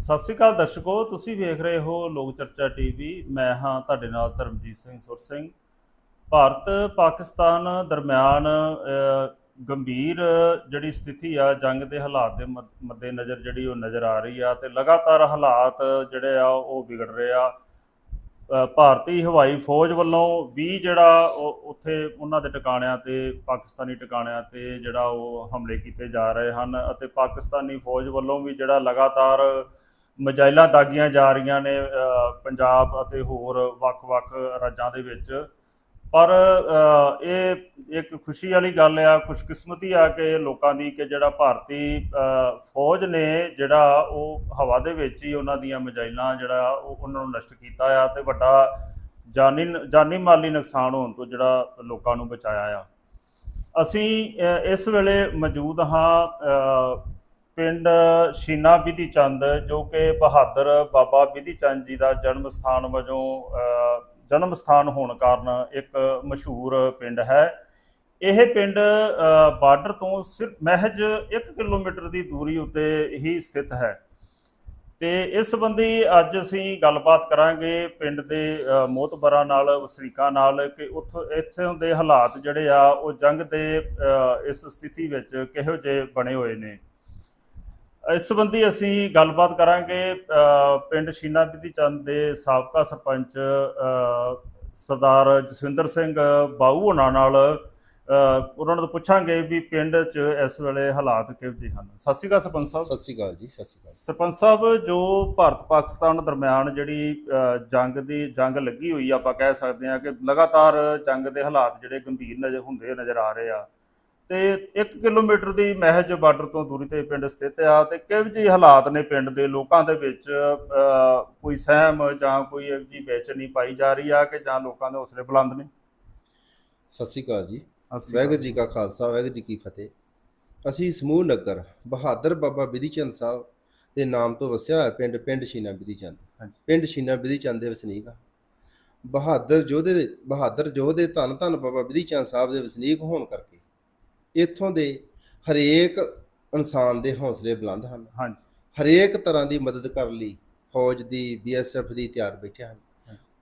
ਸਤਿ ਸ਼੍ਰੀ ਅਕਾਲ ਦਰਸ਼ਕੋ, ਤੁਸੀਂ ਵੇਖ ਰਹੇ ਹੋ ਲੋਕ ਚਰਚਾ ਟੀਵੀ। ਮੈਂ ਹਾਂ ਤੁਹਾਡੇ ਨਾਲ ਧਰਮਜੀਤ ਸਿੰਘ ਸੁਰ ਸਿੰਘ। ਭਾਰਤ ਪਾਕਿਸਤਾਨ ਦਰਮਿਆਨ ਗੰਭੀਰ ਜਿਹੜੀ ਸਥਿਤੀ ਆ, ਜੰਗ ਦੇ ਹਾਲਾਤ ਦੇ ਮੱਦ- ਮੱਦੇਨਜ਼ਰ ਜਿਹੜੀ ਉਹ ਨਜ਼ਰ ਆ ਰਹੀ ਆ ਤੇ ਲਗਾਤਾਰ ਹਾਲਾਤ ਜਿਹੜੇ ਆ ਉਹ ਵਿਗੜ ਰਹੇ ਆ। ਭਾਰਤੀ ਹਵਾਈ ਫੌਜ ਵੱਲੋਂ ਵੀ ਜਿਹੜਾ ਉਹ ਉੱਥੇ ਉਹਨਾਂ ਦੇ ਟਿਕਾਣਿਆਂ ਤੇ, ਪਾਕਿਸਤਾਨੀ ਟਿਕਾਣਿਆਂ ਤੇ ਜਿਹੜਾ ਉਹ ਹਮਲੇ ਕੀਤੇ ਜਾ ਰਹੇ ਹਨ ਅਤੇ ਪਾਕਿਸਤਾਨੀ ਫੌਜ ਵੱਲੋਂ ਵੀ ਜਿਹੜਾ ਲਗਾਤਾਰ ਮਜਾਇਲਾਂ ਦਾਗੀਆਂ ਜਾ ਰਹੀਆਂ ਨੇ ਪੰਜਾਬ ਅਤੇ ਹੋਰ ਵੱਖ-ਵੱਖ ਰਾਜਾਂ ਦੇ ਵਿੱਚ। ਪਰ ਇਹ ਇੱਕ ਖੁਸ਼ੀ ਵਾਲੀ ਗੱਲ ਆ, ਖੁਸ਼ਕਿਸਮਤੀ ਆ ਕਿ ਲੋਕਾਂ ਦੀ ਕਿ ਜਿਹੜਾ ਭਾਰਤੀ ਫੌਜ ਨੇ ਜਿਹੜਾ ਉਹ ਹਵਾ ਦੇ ਵਿੱਚ ਹੀ ਉਹਨਾਂ ਦੀਆਂ ਮਜਾਇਲਾਂ ਜਿਹੜਾ ਉਹ ਉਹਨਾਂ ਨੂੰ ਨਸ਼ਟ ਕੀਤਾ ਆ ਤੇ ਵੱਡਾ ਜਾਨੀ ਜਾਨੀ ਮਾਲੀ ਨੁਕਸਾਨ ਹੋਣ ਤੋਂ ਜਿਹੜਾ ਲੋਕਾਂ ਨੂੰ ਬਚਾਇਆ ਆ। ਅਸੀਂ ਇਸ ਵੇਲੇ ਮੌਜੂਦ ਹਾਂ ਪਿੰਡ ਸ਼ੀਨਾ ਬਿਧੀ ਚੰਦ ਜੋ ਕਿ ਬਹਾਦਰ ਬਾਬਾ ਬਿਧੀ ਚੰਦ ਜੀ ਦਾ ਜਨਮ ਸਥਾਨ ਵਜੋਂ ਜਨਮ ਸਥਾਨ ਹੋਣ ਕਾਰਨ ਇੱਕ ਮਸ਼ਹੂਰ ਪਿੰਡ ਹੈ। ਇਹ ਪਿੰਡ ਬਾਰਡਰ ਤੋਂ ਸਿਰਫ ਮਹਿਜ 1 ਕਿਲੋਮੀਟਰ ਦੀ ਦੂਰੀ ਉੱਤੇ ਹੀ ਸਥਿਤ ਹੈ। ਤੇ ਇਸ ਸੰਬੰਧੀ ਅੱਜ ਅਸੀਂ ਗੱਲਬਾਤ ਕਰਾਂਗੇ ਪਿੰਡ ਦੇ ਅ, ਨਾਲ ਵਸਨੀਕਾਂ ਨਾਲ ਕਿ ਉੱਥੋਂ ਇੱਥੋਂ ਦੇ ਹਾਲਾਤ ਜਿਹੜੇ ਆ ਉਹ ਜੰਗ ਦੇ ਇਸ ਸਥਿਤੀ ਵਿੱਚ ਕਿਹੋ ਜਿਹੇ ਬਣੇ ਹੋਏ ਨੇ। ਇਸ ਸੰਬੰਧੀ ਅਸੀਂ ਗੱਲਬਾਤ ਕਰਾਂਗੇ ਪਿੰਡ ਸ਼ੀਨਾ ਬਿਧੀ ਚੰਦ ਦੇ ਸਾਬਕਾ ਸਰਪੰਚ ਸਰਦਾਰ ਜਸਵਿੰਦਰ ਸਿੰਘ ਬਾਊ ਹੋਣਾ ਨਾਲ ਉਹਨਾਂ ਨੂੰ ਪੁੱਛਾਂਗੇ ਵੀ ਪਿੰਡ 'ਚ ਇਸ ਵੇਲੇ ਹਾਲਾਤ ਕਿਹੋ ਜਿਹੇ ਹਨ। ਸਤਿ ਸ਼੍ਰੀ ਅਕਾਲ ਸਰਪੰਚ ਸਾਹਿਬ। ਸਤਿ ਸ਼੍ਰੀ ਅਕਾਲ ਜੀ ਸਤਿ ਸ਼੍ਰੀ ਅਕਾਲ। ਸਰਪੰਚ ਸਾਹਿਬ ਜੋ ਭਾਰਤ ਪਾਕਿਸਤਾਨ ਦਰਮਿਆਨ ਜਿਹੜੀ ਜੰਗ ਦੀ ਜੰਗ ਲੱਗੀ ਹੋਈ ਆਪਾਂ ਕਹਿ ਸਕਦੇ ਹਾਂ ਕਿ ਲਗਾਤਾਰ ਜੰਗ ਦੇ ਹਾਲਾਤ ਜਿਹੜੇ ਗੰਭੀਰ ਨਜ਼ਰ ਹੁੰਦੇ ਨਜ਼ਰ ਆ ਰਹੇ ਆ ਤੇ 1 ਕਿਲੋਮੀਟਰ ਦੀ ਮਹਿਜ ਬਾਰਡਰ ਤੋਂ ਦੂਰੀ ਤੇ ਪਿੰਡ ਸਥਿਤ ਆ ਤੇ ਕਿਹੋ ਜਿਹੇ ਹਾਲਾਤ ਨੇ ਪਿੰਡ ਦੇ ਲੋਕਾਂ ਦੇ ਵਿੱਚ? ਕੋਈ ਸਹਿਮ ਜਾਂ ਕੋਈ ਇਹੋ ਜਿਹੀ ਬੇਚੈਨੀ ਪਾਈ ਜਾ ਰਹੀ ਆ ਕਿ ਜਾਂ ਲੋਕਾਂ ਦੇ ਹੌਸਲੇ ਬੁਲੰਦ ਨੇ? ਸਤਿ ਸ਼੍ਰੀ ਅਕਾਲ ਜੀ। ਵਾਹਿਗੁਰੂ ਜੀ ਕਾ ਖਾਲਸਾ ਵਾਹਿਗੁਰੂ ਜੀ ਕੀ ਫਤਿਹ। ਅਸੀਂ ਸਮੂਹ ਨਗਰ ਬਹਾਦਰ ਬਾਬਾ ਬਿਧੀ ਚੰਦ ਸਾਹਿਬ ਦੇ ਨਾਮ ਤੋਂ ਵਸਿਆ ਹੋਇਆ ਪਿੰਡ ਪਿੰਡ ਸ਼ੀਨਾ ਬਿਧੀ ਚੰਦ। ਹਾਂਜੀ। ਪਿੰਡ ਸ਼ੀਨਾ ਬਿਧੀ ਚੰਦ ਦੇ ਵਸਨੀਕ ਆ। ਬਹਾਦਰ ਯੋਧੇ ਬਹਾਦਰ ਯੋਧੇ ਧੰਨ ਧੰਨ ਬਾਬਾ ਬਿਧੀ ਚੰਦ ਸਾਹਿਬ ਦੇ ਵਸਨੀਕ ਹੋਣ ਕਰਕੇ ਇੱਥੋਂ ਦੇ ਹਰੇਕ ਇਨਸਾਨ ਦੇ ਹੌਸਲੇ ਬੁਲੰਦ ਹਨ। ਹਾਂਜੀ। ਹਰੇਕ ਤਰ੍ਹਾਂ ਦੀ ਮਦਦ ਕਰਨ ਲਈ ਫੌਜ ਦੀ ਬੀਐਸਐਫ ਦੀ ਤਿਆਰ ਬੈਠੇ ਹਨ।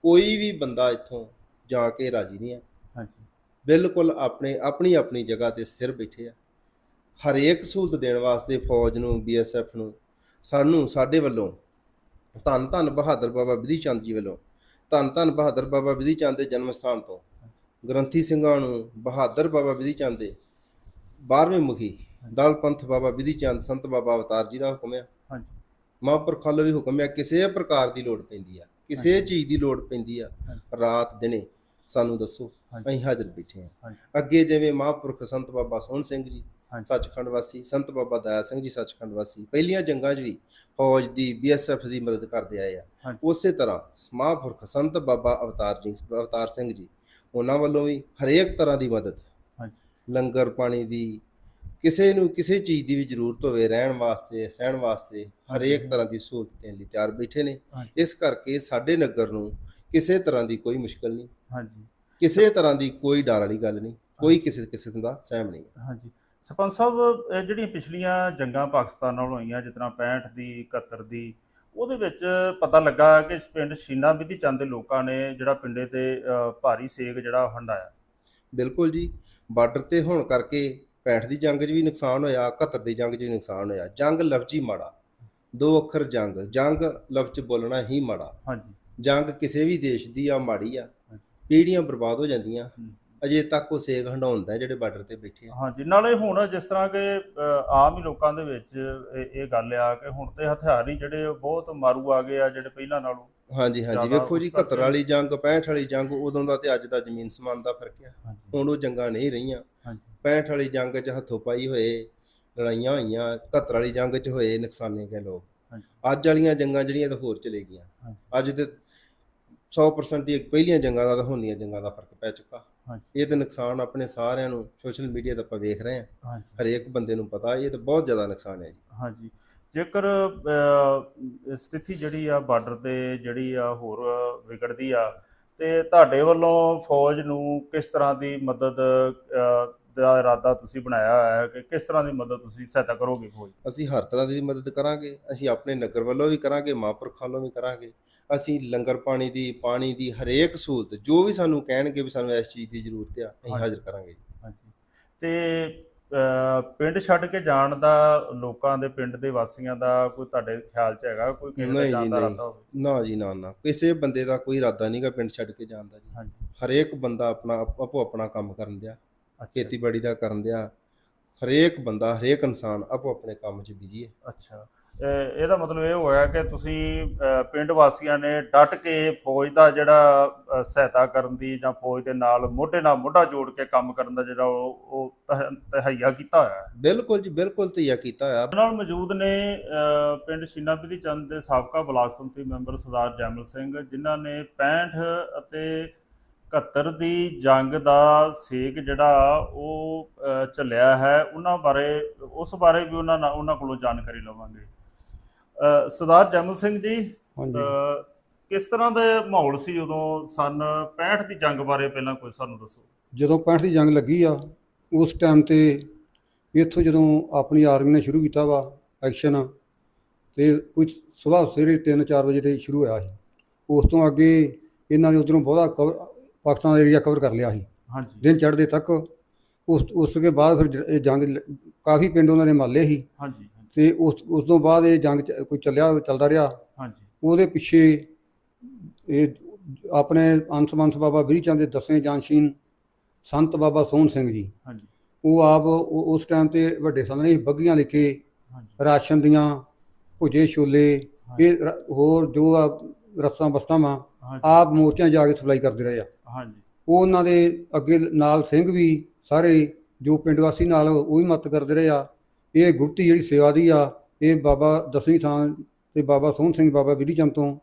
ਕੋਈ ਵੀ ਬੰਦਾ ਇੱਥੋਂ ਜਾ ਕੇ ਰਾਜੀ ਨਹੀਂ ਹੈ। ਹਾਂਜੀ। ਬਿਲਕੁਲ ਆਪਣੇ ਆਪਣੀ ਆਪਣੀ ਜਗ੍ਹਾ ਤੇ ਸਥਿਰ ਬੈਠੇ ਆ। ਹਰੇਕ ਸਹੂਲਤ ਦੇਣ ਵਾਸਤੇ ਫੌਜ ਨੂੰ ਬੀਐਸਐਫ ਨੂੰ ਸਾਨੂੰ ਸਾਡੇ ਵੱਲੋਂ ਧੰਨ ਧੰਨ ਬਹਾਦਰ ਬਾਬਾ ਬਿਧੀ ਚੰਦ ਜੀ ਵੱਲੋਂ ਧੰਨ ਧੰਨ ਬਹਾਦਰ ਬਾਬਾ ਬਿਧੀ ਚੰਦ ਦੇ ਜਨਮ ਸਥਾਨ ਤੋਂ ਗ੍ਰੰਥੀ ਸਿੰਘਾਂ ਨੂੰ ਬਹਾਦਰ ਬਾਬਾ ਬਿਧੀ ਚੰਦ ਦੇ 12ਵੇਂ ਮੁਖੀ ਦਲ ਪੰਥ ਬਾਬਾ ਬਿਧੀ ਚੰਦ ਸੰਤ ਬਾਬਾ ਅਵਤਾਰ ਜੀ ਦਾ ਹੁਕਮ ਹੈ ਹਾਂਜੀ। ਮਹਾਂਪੁਰਖ ਵੀ ਹੁਕਮ ਹੈ ਕਿਸੇ ਪ੍ਰਕਾਰ ਦੀ ਲੋੜ ਪੈਂਦੀ ਆ ਕਿਸੇ ਚੀਜ਼ ਦੀ ਲੋੜ ਪੈਂਦੀ ਆ ਰਾਤ ਦਿਨੇ ਸਾਨੂੰ ਦੱਸੋ ਅਸੀਂ ਹਾਜ਼ਰ ਬੈਠੇ ਹਾਂਜੀ। ਅੱਗੇ ਜਿਵੇਂ ਮਹਾਂਪੁਰਖ ਸੰਤ ਬਾਬਾ ਸੋਹਣ ਸਿੰਘ ਜੀ ਸੱਚਖੰਡ ਵਾਸੀ ਸੰਤ ਬਾਬਾ ਦਇਆ ਸਿੰਘ ਜੀ ਸੱਚਖੰਡ ਵਾਸੀ ਪਹਿਲੀਆਂ ਜੰਗਾਂ 'ਚ ਵੀ ਫੌਜ ਦੀ ਬੀਐਸਐਫ ਦੀ ਮਦਦ ਕਰਦੇ ਆਏ ਆ। ਉਸੇ ਤਰ੍ਹਾਂ ਮਹਾਂਪੁਰਖ ਸੰਤ ਬਾਬਾ ਅਵਤਾਰ ਜੀ ਅਵਤਾਰ ਸਿੰਘ ਜੀ ਉਹਨਾਂ ਵੱਲੋਂ ਵੀ ਹਰੇਕ ਤਰ੍ਹਾਂ ਦੀ ਮਦਦ ਹਾਂਜੀ। ਲੰਗਰ ਪਾਣੀ ਦੀ ਕਿਸੇ ਨੂੰ ਕਿਸੇ ਚੀਜ਼ ਦੀ ਵੀ ਜ਼ਰੂਰਤ ਹੋਵੇ ਰਹਿਣ ਵਾਸਤੇ ਸਹਿਣ ਵਾਸਤੇ ਹਰੇਕ ਤਰ੍ਹਾਂ ਦੀ ਸਹੂਲਤ ਦੇਣ ਲਈ ਤਿਆਰ ਬੈਠੇ ਨੇ। ਇਸ ਕਰਕੇ ਸਾਡੇ ਨਗਰ ਨੂੰ ਕਿਸੇ ਤਰ੍ਹਾਂ ਦੀ ਕੋਈ ਮੁਸ਼ਕਲ ਨਹੀਂ। ਹਾਂਜੀ। ਕਿਸੇ ਤਰ੍ਹਾਂ ਦੀ ਕੋਈ ਡਰ ਵਾਲੀ ਗੱਲ ਨਹੀਂ। ਕੋਈ ਕਿਸੇ ਕਿਸਮ ਦਾ ਸਹਿਮ ਨਹੀਂ। ਹਾਂਜੀ। ਸਰਪੰਚ ਸਾਹਿਬ ਜਿਹੜੀਆਂ ਪਿਛਲੀਆਂ ਜੰਗਾਂ ਪਾਕਿਸਤਾਨ ਨਾਲ ਹੋਈਆਂ ਜਿਸ ਤਰ੍ਹਾਂ 65 ਦੀ 71 ਦੀ ਉਹਦੇ ਵਿੱਚ ਪਤਾ ਲੱਗਾ ਕਿ ਪਿੰਡ ਸ਼ੀਨਾ ਬਿਧੀ ਚੰਦ ਦੇ ਲੋਕਾਂ ਨੇ ਜਿਹੜਾ ਪਿੰਡੇ ਤੇ ਭਾਰੀ ਸੇਕ ਜਿਹੜਾ ਹੰਡਾਇਆ। ਬਿਲਕੁਲ ਜੀ। ਬਾਰਡਰ ਤੇ ਹੋਣ ਕਰਕੇ 65 ਦੀ ਜੰਗ 'ਚ ਵੀ ਨੁਕਸਾਨ ਹੋਇਆ 71 ਦੀ ਜੰਗ 'ਚ ਵੀ ਨੁਕਸਾਨ ਹੋਇਆ। ਜੰਗ ਲਫ਼ਜ਼ੀ ਮਾੜਾ। ਦੋ ਅੱਖਰ ਜੰਗ। ਜੰਗ ਲਫ਼ਜ਼ ਬੋਲਣਾ ਹੀ ਮਾੜਾ। ਹਾਂਜੀ। ਜੰਗ ਕਿਸੇ ਵੀ ਦੇਸ਼ ਦੀ ਆ ਮਾੜੀ ਆ। ਪੀੜ੍ਹੀਆਂ ਬਰਬਾਦ ਹੋ ਜਾਂਦੀਆਂ। ਅਜੇ ਤੱਕ ਉਹ ਸੇਕ ਹੰਡਾਉਂਦਾ ਜਿਹੜੇ ਬਾਰਡਰ ਤੇ ਬੈਠੇ ਆ। ਹਾਂਜੀ ਨਾਲੇ ਹੁਣ ਜਿਸ ਤਰ੍ਹਾਂ ਕਿ ਆਮ ਹੀ ਲੋਕਾਂ ਦੇ ਵਿੱਚ ਇਹ ਗੱਲ ਆ ਕਿ ਹੁਣ ਤੇ ਹਥਿਆਰ ਹੀ ਜਿਹੜੇ ਬਹੁਤ ਮਾਰੂ ਆ ਗਏ ਆ ਜਿਹੜੇ ਪਹਿਲਾਂ ਨਾਲੋਂ। ਹਾਂਜੀ ਹਾਂਜੀ ਵੇਖੋ ਜੀ ਉਸ ਕਰਕੇ- 71 ਵਾਲੀ ਜੰਗ 65 ਵਾਲੀ ਜੰਗ ਉਦੋਂ ਦਾ ਤੇ ਅੱਜ ਦਾ ਜ਼ਮੀਨ ਸਮਾਨ ਦਾ ਫ਼ਰਕ ਆ। ਹੁਣ ਉਹ ਜੰਗਾਂ ਨਹੀਂ ਰਹੀਆਂ। ਹਾਂਜੀ। 65 ਵਾਲੀ ਜੰਗ 'ਚ ਹੱਥੋਂ ਪਾਈ ਹੋਏ ਲੜਾਈਆਂ ਹੋਈਆਂ 71 ਵਾਲੀ ਜੰਗ 'ਚ ਹੋਏ ਨੁਕਸਾਨੇ ਗਏ ਲੋਕ ਅੱਜ ਵਾਲੀਆਂ ਜੰਗਾਂ ਜਿਹੜੀਆਂ ਤਾਂ ਹੋਰ ਚਲੇ ਗਈਆਂ। ਅੱਜ ਤੇ 100% ਹੀ ਪਹਿਲੀਆਂ ਜੰਗਾਂ ਦਾ ਤਾਂ ਹੁੰਦੀਆਂ ਜੰਗਾਂ ਦਾ ਫ਼ਰਕ ਪੈ ਚੁੱਕਾ। ਇਹ ਤੇ ਨੁਕਸਾਨ ਆਪਣੇ ਸਾਰਿਆਂ ਨੂੰ ਸੋਸ਼ਲ ਮੀਡੀਆ ਤੇ ਆਪਾਂ ਵੇਖ ਰਹੇ ਹਾਂ। ਹਰੇਕ ਬੰਦੇ ਨੂੰ ਪਤਾ ਇਹ ਤਾਂ ਬਹੁਤ ਜ਼ਿਆਦਾ ਨੁਕਸਾਨ ਹੈ ਜੀ। ਹਾਂਜੀ। ਜੇਕਰ ਸਥਿਤੀ ਜਿਹੜੀ ਆ ਬਾਰਡਰ ਤੇ ਜਿਹੜੀ ਆ ਹੋਰ ਵਿਗੜਦੀ ਆ ਤੇ ਤੁਹਾਡੇ ਵੱਲੋਂ ਫੌਜ ਨੂੰ ਕਿਸ ਤਰ੍ਹਾਂ ਦੀ ਮਦਦ ਦਾ ਇਰਾਦਾ ਤੁਸੀਂ ਬਣਾਇਆ ਹੋਇਆ ਹੈ ਕਿ ਕਿਸ ਤਰ੍ਹਾਂ ਦੀ ਮਦਦ ਤੁਸੀਂ ਸਹਾਇਤਾ ਕਰੋਗੇ ਦੀ? ਅਸੀਂ ਹਰ ਤਰ੍ਹਾਂ ਦੀ ਮਦਦ ਕਰਾਂਗੇ ਅਸੀਂ ਆਪਣੇ ਨਗਰ ਵੱਲੋਂ ਵੀ ਕਰਾਂਗੇ ਮਹਾਂਪੁਰਖਾਂ ਵੱਲੋਂ ਵੀ ਕਰਾਂਗੇ। ਅਸੀਂ ਲੰਗਰ ਪਾਣੀ ਦੀ ਪਾਣੀ ਦੀ ਹਰੇਕ ਸਹੂਲਤ ਜੋ ਵੀ ਸਾਨੂੰ ਕਹਿਣਗੇ ਵੀ ਸਾਨੂੰ ਇਸ ਚੀਜ਼ ਦੀ ਜ਼ਰੂਰਤ ਆ ਅਸੀਂ ਹਾਂਜੀ। ਹਾਜ਼ਰ ਕਰਾਂਗੇ ਹਾਂਜੀ। ਤੇ ਪਿੰਡ ਛੱਡ ਕੇ ਜਾਣ ਦਾ ਲੋਕਾਂ ਦੇ ਪਿੰਡ ਦੇ ਵਾਸੀਆਂ ਦਾ ਕੋਈ ਤੁਹਾਡੇ ਖਿਆਲ 'ਚ ਹੈਗਾ? ਕੋਈ ਕਿਸੇ ਦਾ ਜਾਣ ਦਾ। ਇਰਾਦਾ ਹੋਵੇ? ਨਾ ਜੀ ਨਾ ਨਾ। ਕਿਸੇ ਬੰਦੇ ਦਾ ਕੋਈ ਇਰਾਦਾ ਨਹੀਂਗਾ ਪਿੰਡ ਛੱਡ ਕੇ ਜਾਣ ਦਾ ਜੀ। ਹਾਂਜੀ। ਹਰੇਕ ਬੰਦਾ ਆਪਣਾ ਆਪੋ ਆਪਣਾ ਕੰਮ ਕਰਨ ਦਿਆ। ਖੇਤੀਬਾੜੀ ਦਾ ਕਰਨ ਦਿਆ ਹਰੇਕ ਬੰਦਾ ਹਰੇਕ ਇਨਸਾਨ ਆਪੋ ਆਪਣੇ ਕੰਮ 'ਚ ਬਿਜ਼ੀ ਹੈ। ਅੱਛਾ। ਇਹ- ਇਹਦਾ ਮਤਲਬ ਇਹ ਹੋਇਆ ਕਿ ਤੁਸੀਂ ਪਿੰਡ ਵਾਸੀਆਂ ਨੇ ਡਟ ਕੇ ਫੌਜ ਦਾ ਜਿਹੜਾ ਸਹਾਇਤਾ ਕਰਨ ਦੀ ਜਾਂ ਫੌਜ ਦੇ ਨਾਲ ਮੋਢੇ ਨਾਲ ਮੋਢਾ ਜੋੜ ਕੇ ਕੰਮ ਕਰਨ ਦਾ ਜਿਹੜਾ ਉਹ ਉਹ ਤਹ- ਤਹਈਆ ਕੀਤਾ ਹੋਇਆ ਹੈ। ਬਿਲਕੁਲ ਜੀ ਬਿਲਕੁਲ ਤਈਆ ਕੀਤਾ ਹੋਇਆ। ਨਾਲ ਮੌਜੂਦ ਨੇ ਪਿੰਡ ਸ਼ੀਨਾਪਤੀ ਚੰਦ ਦੇ ਸਾਬਕਾ ਬਲਾਕ ਸੰਮਤੀ ਮੈਂਬਰ ਸਰਦਾਰ ਜੈਮਲ ਸਿੰਘ ਜਿਨ੍ਹਾਂ ਨੇ 65 ਅਤੇ 71 ਦੀ ਜੰਗ ਦਾ ਸੇਕ ਜਿਹੜਾ ਉਹ ਝੱਲਿਆ ਹੈ ਉਹਨਾਂ ਬਾਰੇ ਉਸ ਬਾਰੇ ਵੀ ਉਹਨਾਂ ਨਾਲ ਉਹਨਾਂ ਕੋਲੋਂ ਜਾਣਕਾਰੀ ਲਵਾਂਗੇ। ਸਰਦਾਰ ਜੈਮਲ ਸਿੰਘ ਜੀ ਕਿਸ ਤਰ੍ਹਾਂ ਦੇ ਮਾਹੌਲ ਸੀ ਉਦੋਂ ਸਨ? 65 ਦੀ ਜੰਗ ਬਾਰੇ ਪਹਿਲਾਂ ਕੋਈ ਸਾਨੂੰ ਦੱਸੋ। ਜਦੋਂ 65 ਦੀ ਜੰਗ ਲੱਗੀ ਆ ਉਸ ਟਾਈਮ ਤੇ ਇੱਥੋਂ ਜਦੋਂ ਆਪਣੀ ਆਰਮੀ ਨੇ ਸ਼ੁਰੂ ਕੀਤਾ ਵਾ ਐਕਸ਼ਨ ਤੇ ਕੁਝ ਸਵੇਰ ਸਵੇਰੇ 3-4 ਵਜੇ ਤੇ ਸ਼ੁਰੂ ਹੋਇਆ ਸੀ। ਉਸ ਤੋਂ ਅੱਗੇ ਇਹਨਾਂ ਨੇ ਉਧਰੋਂ ਬਹੁਤਾ ਕਵਰ ਪਾਕਿਸਤਾਨ ਦਾ ਏਰੀਆ ਕਵਰ ਕਰ ਲਿਆ ਸੀ। ਹਾਂਜੀ। ਦਿਨ ਚੜ੍ਹਦੇ ਤੱਕ ਉਸ ਉਸ ਤੋਂ ਬਾਅਦ ਫਿਰ ਜ- ਇਹ ਜੰਗ ਲ- ਕਾਫੀ ਪਿੰਡ ਉਹਨਾਂ ਨੇ ਮਾਲੇ ਸੀ। ਹਾਂਜੀ ਹਾਂਜੀ, ਤੇ ਉਸ ਉਸ ਤੋਂ ਬਾਅਦ ਇਹ ਜੰਗ ਚ- ਕੋਈ ਚੱਲਿਆ ਚੱਲਦਾ ਰਿਹਾ। ਹਾਂਜੀ। ਉਹਦੇ ਪਿੱਛੇ ਇਹ ਆਪਣੇ ਅੰਸ ਬੰਸ ਬਾਬਾ ਬਿਰੀ ਚੰਦ ਦੇ ਦਸਵੇਂ ਜਾਨਸ਼ੀਨ ਸੰਤ ਬਾਬਾ ਸੋਹਣ ਸਿੰਘ ਜੀ। ਹਾਂਜੀ। ਉਹ ਆਪ ਉਹ- ਉਸ ਟਾਈਮ ਤੇ ਵੱਡੇ ਸੰਤ ਨੇ ਬੱਗੀਆਂ ਲਿਖੇ ਹਾਂਜੀ। ਰਾਸ਼ਨ ਦੀਆਂ ਭੁਜੇ ਛੋਲੇ ਇਹ ਰ- ਹੋਰ ਜੋ ਆ ਰਸਾਂ ਬਸਤਾਂ ਵਾ ਆਪ ਮੋਰਚਿਆਂ ਜਾ ਕੇ ਸਪਲਾਈ ਕਰਦੇ ਰਹੇ ਆ ਹਾਂਜੀ ਉਹ ਉਹਨਾਂ ਦੇ ਅੱਗੇ ਨਾਲ ਸਿੰਘ ਵੀ ਸਾਰੇ ਜੋ ਪਿੰਡ ਵਾਸੀ ਨਾਲ ਉਹ ਵੀ ਮਦਦ ਕਰਦੇ ਰਹੇ ਆ ਇਹ ਗੁਰਤੀ ਜਿਹੜੀ ਸੇਵਾ ਦੀ ਆ ਇਹ ਬਾਬਾ ਦਸਵੀਂ ਥਾਂ ਤੇ ਬਾਬਾ ਸੋਹਣ ਸਿੰਘ ਬਾਬਾ ਬਿਰੀ ਚੰਦ ਤੋਂ